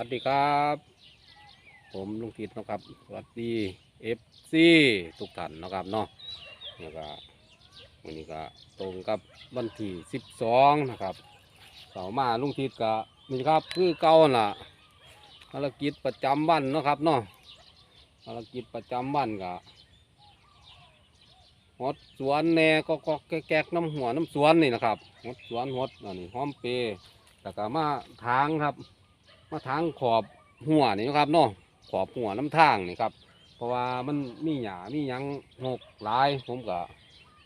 วัสดีครับ ผมลุงทิดนะครับสวัสดีเอฟซีทุกท่านนะครับเนาะแล้วก็วันนี้ก็ตรงกับวันที่สิบสองนะครับเสาร์มาลุงทิดก็นี่ครับคือเก่าน่ะภารกิจประจำวันนะครับเนาะภารกิจประจำวันก็หดสวนแหน่ก็ก็แกกน้ำหัวน้ำสวนนี่นะครับหดสวนหดอันนี้หอมเปย์แล้วก็มาทางครับ มาทางขอบหัวนี่นะครับเนาะขอบหัวน้ำทางนี่ครับ เพราะว่ามันมีหญ้ามียังหกหลาย ผมก็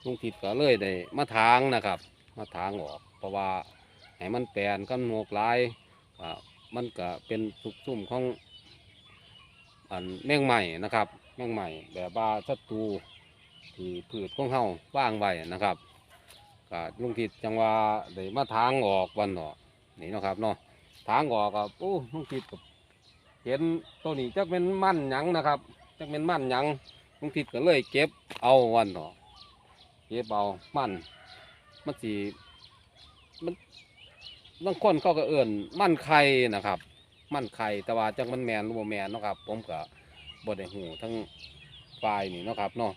ลุงทิดก็เลยได้มาทางนะครับ มาทางออก เพราะว่าให้มันแปลนกันหกหลายมันก็เป็นสุกซุ่มของอันแมงใหม่นะครับ แมงใหม่แบบว่าศัตรูที่พืชของเฮาว่างไว้นะครับก็ลุงทิดจังว่าได้มาทางออกวันออกนี่นะครับเนาะ ทางออกกับโอ้ลุงทิดกับเห็นตัวนี้จักเป็นมั่นหยังนะครับจักเป็นมั่นหยังลุงทิดก็เลยเก็บเอาวันต่อเก็บเอามั่นมันสีมันบางคนเขาก็เอื่นมั่นไข่นะครับ มั่นไข่แต่ว่าจักมันแมนหรือบ่แมนเนาะครับ ผมก็บ่ได้หูทั้งฝ่ายนี่เนาะครับเนาะ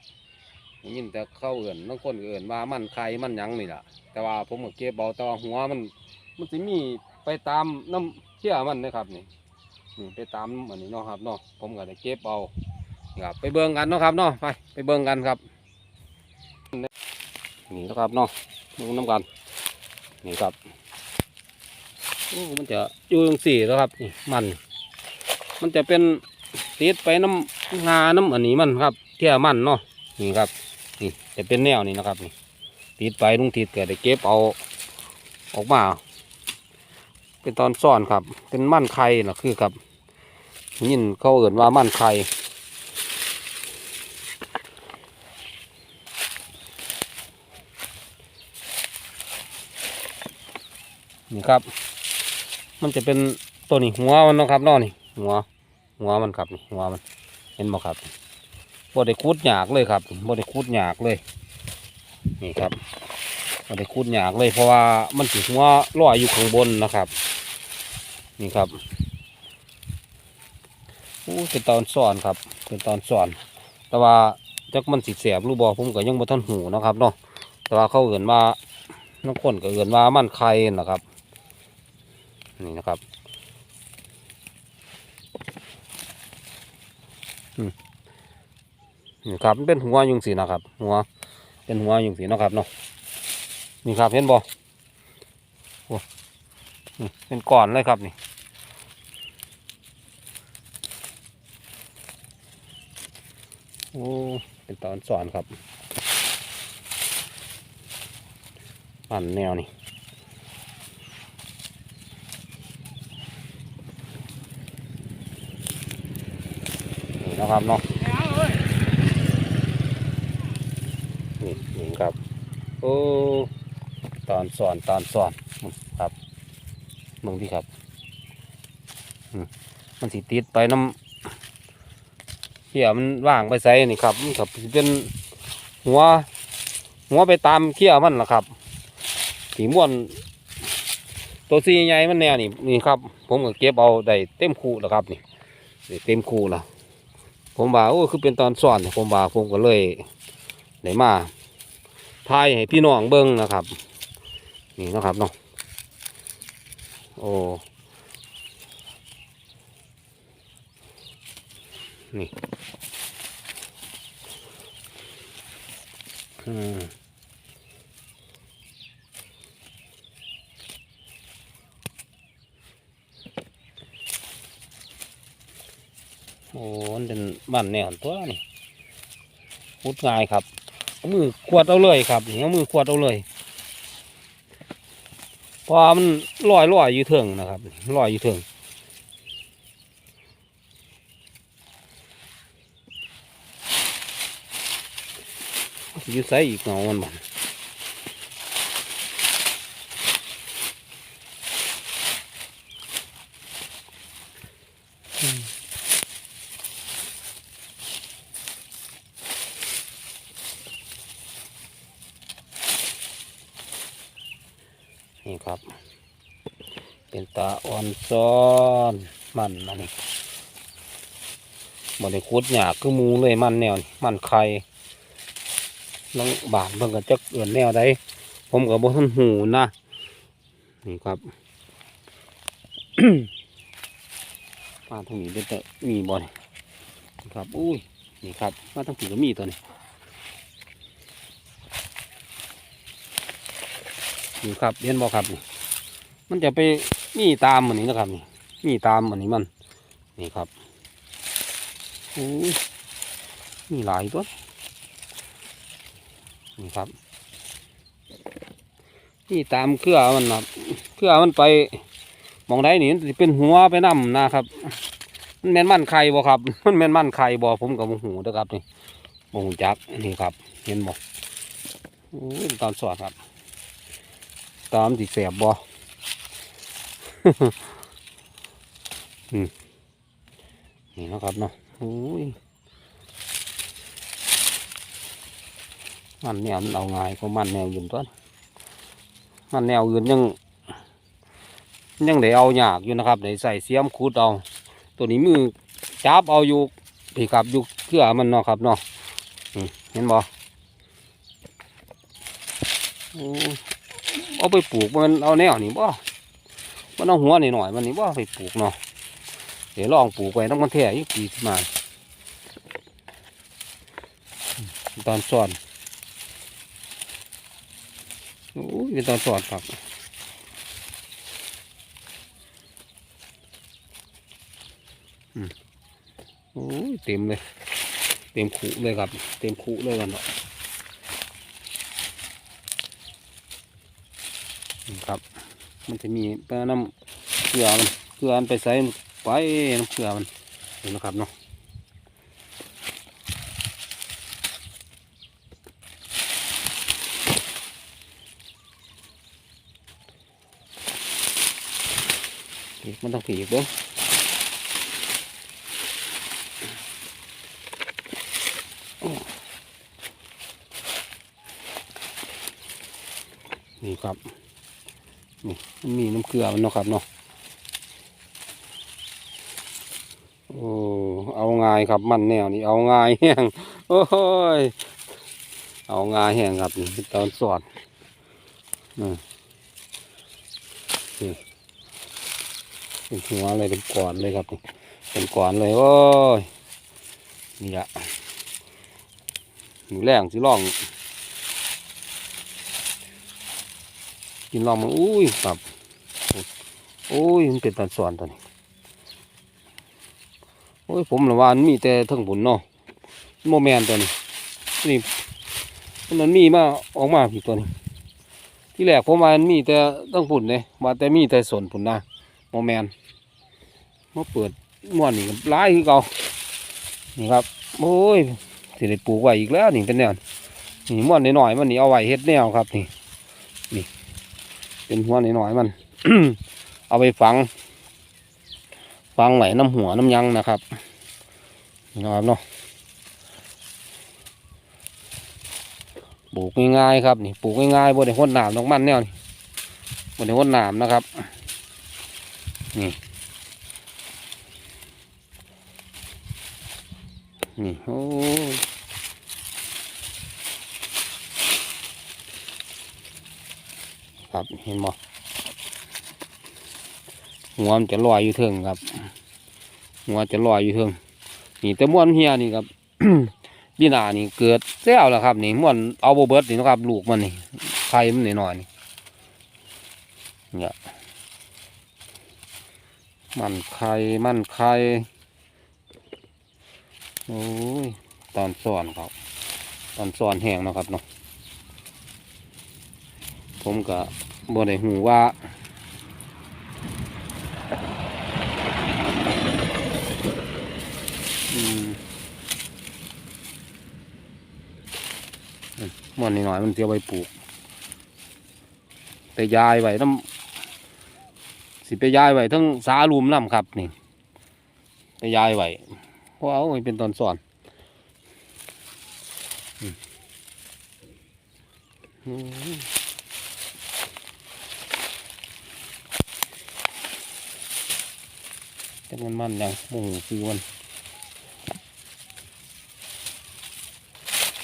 ยินแต่เขาเอื่นบางคนเอื่นว่ามันไข่มันหยังนี่แหละแต่ว่าผมก็เก็บเอาแต่ว่าหัวมัน มันจะมี ไปตามน้ำเชี่ยมันนะครับนี่นี่ไปตามอันนี้เนาะครับเนาะผมก็ได้เก็บเอาครับไปเบิ่งกันเนาะครับเนาะไปไปเบิ่งกันครับนี่นะครับเนาะเบิ่งน้ำกันนี่ครับมันจะอยู่ตรงสี่แล้วครับนี่มัน มันจะเป็นติดไปน้ำงาน้ำอันนี้มันครับเที่มันเนาะนี่ครับนี่จะเป็นแนวนี้นะครับนี่ติดไปลุงติดเก็ได้เก็บเอาออกมา เป็นตอนซ่อนครับ เป็นมั่นไข่นะคือครับยินเขาเอ่นว่ามั่นไข่นี่ครับ มันจะเป็นตัวนี้หัวมันนะครับนอนี่หัว หัวมันครับนี่หัวมัน เห็นบ่ครับบ่ได้คูดหยากเลยครับบ่ได้คูดหยากเลย นี่ครับ บ่ได้คูดหยากเลยเพราะว่ามันสิหัวลอยอยู่ข้างบนนะครับ นี่ครับอู้เป็นตอนสอนครับเป็นตอนสอน แต่ว่าจักมันสิเสียบรูบอผมก็ยังบ่ทันหูนะครับเนาะแต่ว่าเขาเอื่นว่าน้องคนก็เอื่นว่ามันไข่นะครับ นี่นะครับนี่ครับมันเป็นหัวยุงสีนะครับ หัวเป็นหัวยุงสีนะครับเนาะ นี่ครับเห็นบ่โอ้นี่เป็นก้อนเลยครับนี่โอ้เป็นตอนสอนครับปั่นแนวนี่นี่นะครับเนาะนี่นี่ครับโอ้ ตอนสอนตอนสอนครับมึงที่ครับมันสิติดไปน้ำเขี่ยมันว่างไปใส่นี่ครับมันครับเป็นหัว หัวไปตามเขี่ยมันล่ะครับสีม่วน ตัวสีใหญ่มันแนวนี่นี่ครับ ผมก็เก็บเอาได้เต็มคูแล้วครับนี่เต็มคูแล้วผมว่าโอ้คือเป็นตอนสอนผมว่าผมก็เลยได้มาทายให้พี่น้องเบิ้งนะครับ นี่นะครับเนาะโอ้นี่อืมโอ้มันเป็นบ้านแนวตัวนี่พุดง่ายครับ มือขวดเอาเลยครับเอามือขวดเอาเลย เพราะมันลอยลอยอยู่เถิงนะครับลอยอยู่เถิงอยู่ใส่อีกเงามันบ่อืม นี่ครับเป็นตาอ่อนซ้อนมันอันนี้บ่ได้ขุดหยาคือมูเลยมันแนวนี้มันไข่ลังบานเพิ่นก็จักเอื่นแนวใดผมก็บ่ทันหูนะนี่ครับมาทางนี้เด้อแต่มีบ่นี่ครับอุ้ยนี่ครับมาทางผีก็มีตัวนี้นี่ครับเห็นบ่ครับนี่มันจะไปมีตามมันนี้นะครับนี่ มีตามมันนี้มันนี่ครับโอ้ยมีหลายตัวนี่ครับนี่ตามเครือมันนะเครือมันไปมองใดนี่มันสิเป็นหัวไปนํนะครับ มันแม่นมันไข่บ่ครับ มันแม่นมันไข่บ่ผมกับหูเด้อครับนี่บ่หูจักนี่ครับ เห็นบ่โอ้ยตอนสอดครับ ตามสิแสบบ่อืม นี่นะครับเนาะโอ้ยมันแนวมันเอาง่ายก็มันแนวยืนต้นมันแนวยืนยังยังได้เอายากอยู่นะครับได้ใส่เสียมคูดเอา ตัวนี้มือจับเอาอยู่พี่ครับอยู่เครือมันเนาะครับเนาะเห็นบ่โอ้เอาไปปลูกมันเอาแนวนี่บ่มันเอาหัวนี่หน่อยมันนี่บ่ไปปลูกเนาะ เดี๋ยวลองปลูกไปต้องมันแท่อีกปีที่มา ตอนสอนโอ้ยเป็นตอนสอนครับโอ้ยเต็มเลย เต็มขุเลยครับ เต็มขุเลยกันเนาะครับ มันจะมีแป้น้ำเกลือมันเกลือมันไปใส่ ไปน้ำเกลือมันเห็นนะครับเนาะมันต้องผีอีกเด้อนี่ครับ นี่มีน้ำเกลือมันเนาะครับเนาะ โอ้ เอาง่ายครับมันแนวนี้เอาง่ายแห้งโอ้ยเอาง่ายแห้งครับนี่ตอนสอดอืมนี่เป็นหัวเลยเป็นก้อนเลยครับเป็นก้อนเลยโอ้ยนี่แหละหนูแรงสิล่อง กินลองมันอุ้ยครับโอ้ยมันเป็นตันสอนตัวนี้ โอ้ยผมละว่ามันมีแต่ทั้งบุญเนาะโมแมนตัวนี้นี่มันมีมาออกมาผีตัวนี้ ที่แรกผมว่ามันมีแต่ทั้งบุญเลยมาแต่มีแต่สนผุนนะโมแมนมาเปิดม่วนนี่ร้ายคือเก่านี่ครับโอ้ยสิได้ปลูกไว้อีกแล้วนี่เป็นแนวนี่ม่วนหน่อยๆมันนี่เอาไว้เฮ็ดแนวครับนี่เป็นหัวหน่อยๆมัน เอาไปฝัง ฝังไหวน้ำหัวน้ำยังนะครับนี่นะครับเนาะปลูกง่ายๆครับนี่ปลูกง่ายๆบนในห้นหนามนอกมันแนวนี่บนในห้นหนามนะครับนี่นี่โอ้ครับเห็นบ่หั วมันจะลอยอยู่เทิงครับ หัวจะลอยอยู่เทิงนี่แต่ม้วนเฮียนี่ครับดีนานี่เกิดแล้วล่ะครับนี่ม้วนเอาโบเบิร์ดนี่นะครับ ลูกมันนี่ไข่มันหน่อยๆนี่เนี่ยมันไข่มันไข่โอ้ยตอนสอนครับ ตอนสอนแห้งนะครับเนาะผมก็บ่ได้หูว่า อืมมันนิด หน่อยมันเสียไปปลูกไปยายไว้น้ำสิไปยายไว้ทั้งสาลุมน้ำครับนี่ไปยายไว้เพราะเอาไว้เป็นตอนสอนอืมอืมจักมันมันยังโมโหซื้อมัน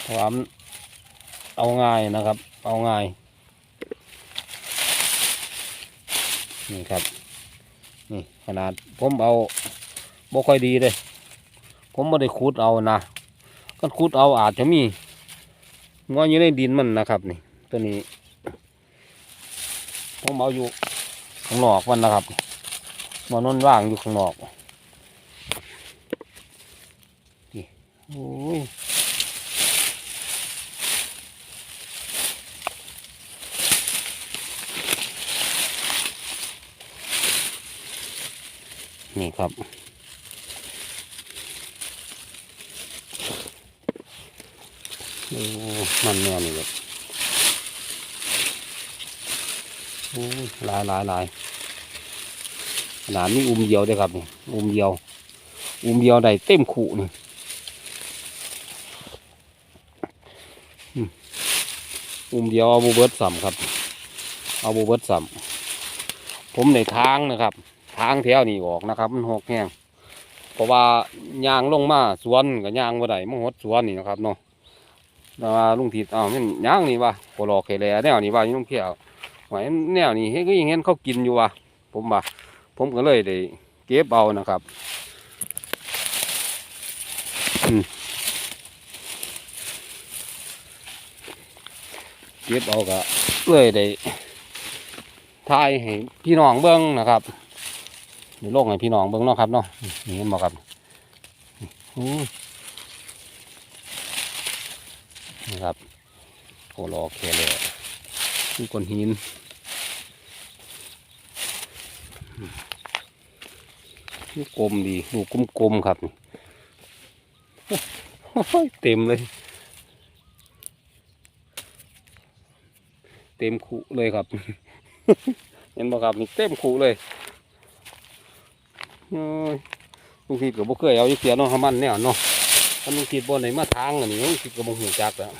เพราะว่าม เอาง่ายนะครับ เอาง่าย นี่ครับ นี่ขนาดผมเอาบ่ค่อยดีเลย ผมไม่ได้ขุดเอานะก็ขุดเอาอาจจะมีงออยู่ในดินมันนะครับนี่ ตัวนี้ ผมเอาอยู่ข้างนอกมันนะครับมันนนว่างอยู่ข้างนอกนี่โอ้ย นี่ครับ โอ้มันแน่นี่แบบโอ้ยหลายหลายหลายขนาดนี้อุ้มเดียวเด้อครับนี่อุ้มเดียว อุ้มเดียวได้เต็มขู่นี่อุ้มเดียวเอาบูเบิร์ตสัมครับ เอาบูเบิร์ตสัมผมในทางนะครับ ทางแถวนี้ออกนะครับ มันหกแห้งเพราะว่ายางลงมาสวนกับยางบ่ได้มันหดสวนนี่นะครับเนาะแต่ว่าลุงทิดอ้าวมันยางนี่วะโคลอกเคแลแนวนี่วะอยุ่ลุงเพียวไหวแนวนี่เฮ้ยก็ยังเห็นเขากินอยู่วะผมว่าผมก็เลยได้เก็บเอานะครับเก็บเอาก็เลยได้ทายให้พี่น้องเบิ้งนะครับ เดี๋ยวลงให้พี่น้องเบิ้งเนาะครับเนาะนี่เห็นบ่ครับอู้นะครับโคโลเคเลดูก้อนหินดูกลมดีดูกลมๆครับเต็มเลย เต็มคุเลยครับ เห็นบ่ครับนี่เต็มคุเลย ลุงทิดกับบ่เคยเอาอีเสียเนาะให้มันแนวเนาะถ้าลุงทิดบ่ไหนมาทางอันนี้ลุงทิดก็บ่หูจักแล้ว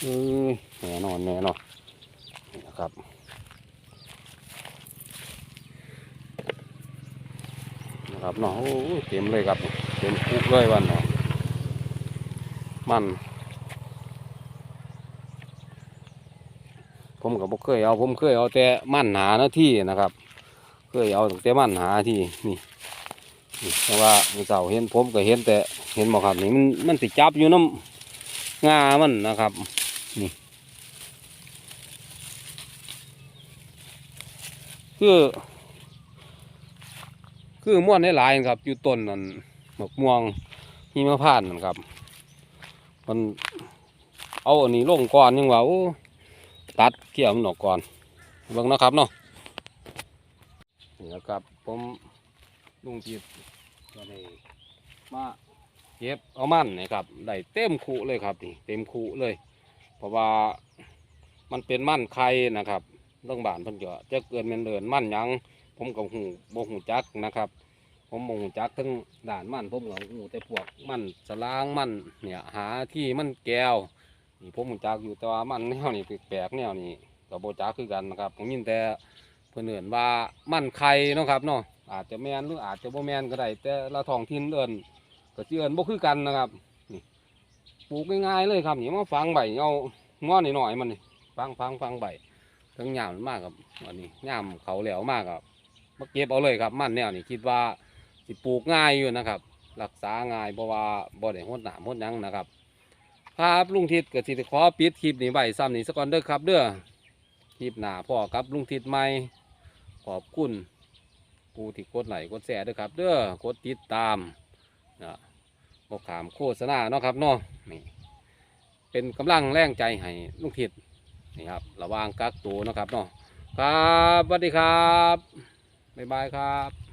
เอ้ยแน่นอนแน่นอนนะครับนะครับ เนาะโอ้ยเต็มเลยครับเต็มคุกเลยวันเนาะมัน ผมกับบ่เคยเอาผมเคยเอาแต่มั่นหาหน้าที่นะครับ เคยเอาแต่มั่นหาที่นี่นี่แต่ว่าเจ้าเห็นผมก็เห็นแต่เห็นบอกครับนี่มันมันติดจับอยู่น้ำงามันนะครับ นี่คือ คือม่วนได้หลายครับ อยู่ต้นนั่นหมกม่วงหิมานต์นั่นครับ มันเอาอันนี้ลงก่อนยังว่าตัดเกี่ยวมันออกก่อนเบิ่งนะครับเนาะนี่นะครับ ผมลุงจีบก็ได้มาเก็บเอามันนี่ครับได้เต็มคูเลยครับนี่เต็มคูเลย เพราะว่ามันเป็นมันไข่นะครับเรื่องบานเพิ่นก็จะเกินเมนเดินมันยัง ผมกับหูบ่หูจักนะครับ ผมบ่หูจักทั้งด่านมันผมกับหูแต่พวกมันสลางมันเนี่ยหาที่มันแก้วนี่ผมหูจักอยู่แต่ว่ามันแนวนี่แปลกแนวนี้ก็บ่จักคือกันนะครับ ผมยินแต่เพิ่นเอิ้นว่ามันไข่เนาะครับเนาะอาจจะแมนหรืออาจจะบ่แมนก็ได้แต่ละท้องถิ่นเอิ้นก็สิเอิ้นบ่คือกันนะครับนี่ปลูกง่ายๆเลยครับนี่มาฝังใบเอางอนหน่อยๆมันนี่ฟังฟังฟังใบทั้งยามมากครับอันนี้ยามเขาแหลวมากครับ มาเก็บเอาเลยครับมันแนวนี่คิดว่าสิปลูกง่ายอยู่นะครับ รักษาง่ายเพราะว่าบ่ได้หดหนามหดยังนะครับครับลุงทิศก็สิได้ขอปิดคลิปนี้ไว้ซ้ำนี้สักก่อนเด้อครับ เด้อคลิปหน้าพ่อครับลุงทิศใหม่ขอบคุณผู้ที่กดไลค์กดแชร์ด้วยครับ เด้อกดติดตามนะบอกขามโฆษณาเนาะครับเนาะนี่เป็นกำลังแรงใจให้ลุงทิศนี่ครับ ระวางกักตัวนะครับเนาะครับสวัสดีครับ บ๊ายบายครับ